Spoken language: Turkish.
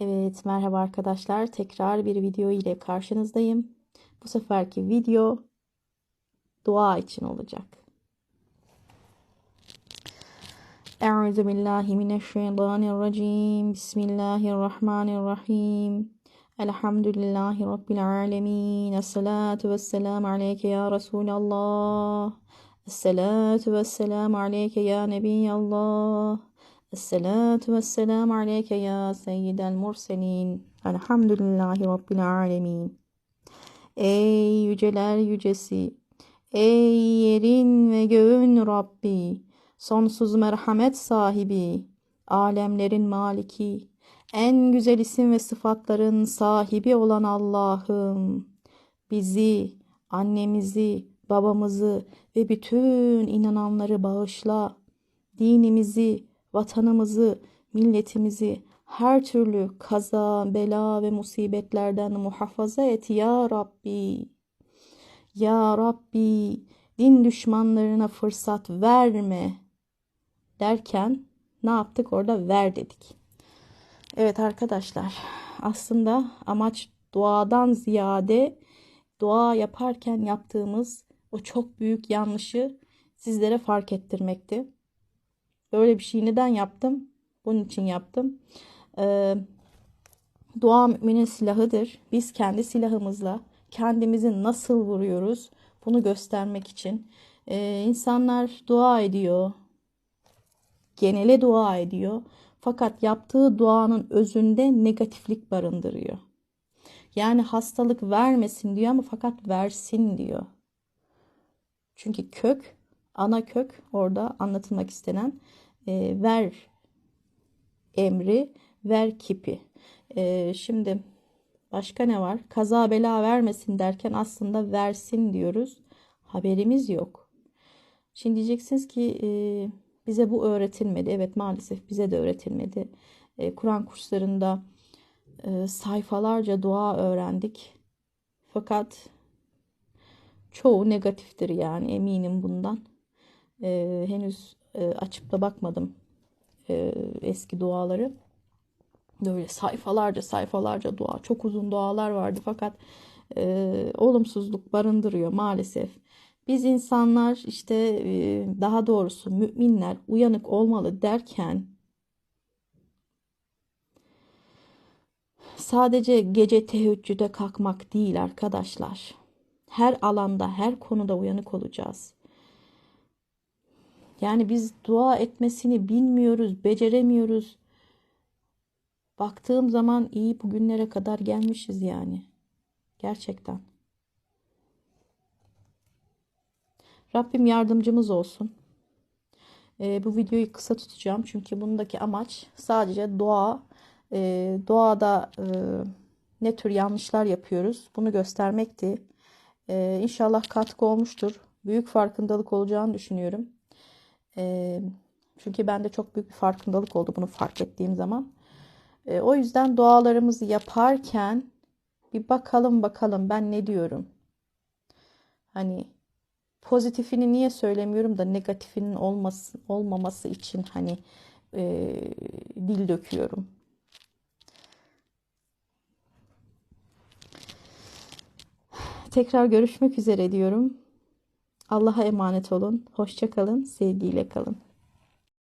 Evet, merhaba arkadaşlar. Tekrar bir video ile karşınızdayım. Bu seferki video dua için olacak. Euzu billahi mineşşeytanirracim. Bismillahirrahmanirrahim. Elhamdülillahi rabbil alamin. Essalatu vesselamu aleyke ya Resulallah. Essalatu vesselamu aleyke ya Nebiyallah. Esselatu vesselamu aleyke ya seyyidel murselin. Elhamdülillahi rabbil alemin. Ey yüceler yücesi, ey yerin ve göğün Rabbi, sonsuz merhamet sahibi, alemlerin maliki, en güzel isim ve sıfatların sahibi olan Allah'ım, bizi, annemizi, babamızı ve bütün inananları bağışla, dinimizi, vatanımızı, milletimizi her türlü kaza, bela ve musibetlerden muhafaza et ya Rabbi. Ya Rabbi, din düşmanlarına fırsat verme derken ne yaptık orada ver dedik. Evet arkadaşlar, aslında amaç duadan ziyade dua yaparken yaptığımız o çok büyük yanlışı sizlere fark ettirmekti. Böyle bir şeyi neden yaptım? Bunun için yaptım. Ee, dua müminin silahıdır. Biz kendi silahımızla kendimizi nasıl vuruyoruz bunu göstermek için. Ee, insanlar dua ediyor. Genele dua ediyor. Fakat yaptığı duanın özünde negatiflik barındırıyor. Yani hastalık vermesin diyor ama fakat versin diyor. Çünkü kök, ana kök orada anlatılmak istenen e, ver emri, ver kipi. E, şimdi başka ne var? Kaza bela vermesin derken aslında versin diyoruz. Haberimiz yok. Şimdi diyeceksiniz ki e, bize bu öğretilmedi. Evet maalesef bize de öğretilmedi. E, Kur'an kurslarında e, sayfalarca dua öğrendik. Fakat çoğu negatiftir yani eminim bundan. E, henüz e, açıp da bakmadım e, eski duaları. Böyle sayfalarca sayfalarca dua. Çok uzun dualar vardı fakat e, olumsuzluk barındırıyor maalesef. Biz insanlar işte e, daha doğrusu müminler uyanık olmalı derken sadece gece teheccüde kalkmak değil arkadaşlar. Her alanda, her konuda uyanık olacağız. Yani biz dua etmesini bilmiyoruz, beceremiyoruz. Baktığım zaman iyi bugünlere kadar gelmişiz yani. Gerçekten. Rabbim yardımcımız olsun. Ee, bu videoyu kısa tutacağım çünkü bundaki amaç sadece dua, e, doğada e, ne tür yanlışlar yapıyoruz bunu göstermekti. E, inşallah katkı olmuştur. Büyük farkındalık olacağını düşünüyorum. E, çünkü bende çok büyük bir farkındalık oldu bunu fark ettiğim zaman. O yüzden dualarımızı yaparken bir bakalım bakalım ben ne diyorum. Hani pozitifini niye söylemiyorum da negatifinin olması, olmaması için hani e, dil döküyorum. Tekrar görüşmek üzere diyorum. Allah'a emanet olun. Hoşça kalın. Sevgiyle kalın.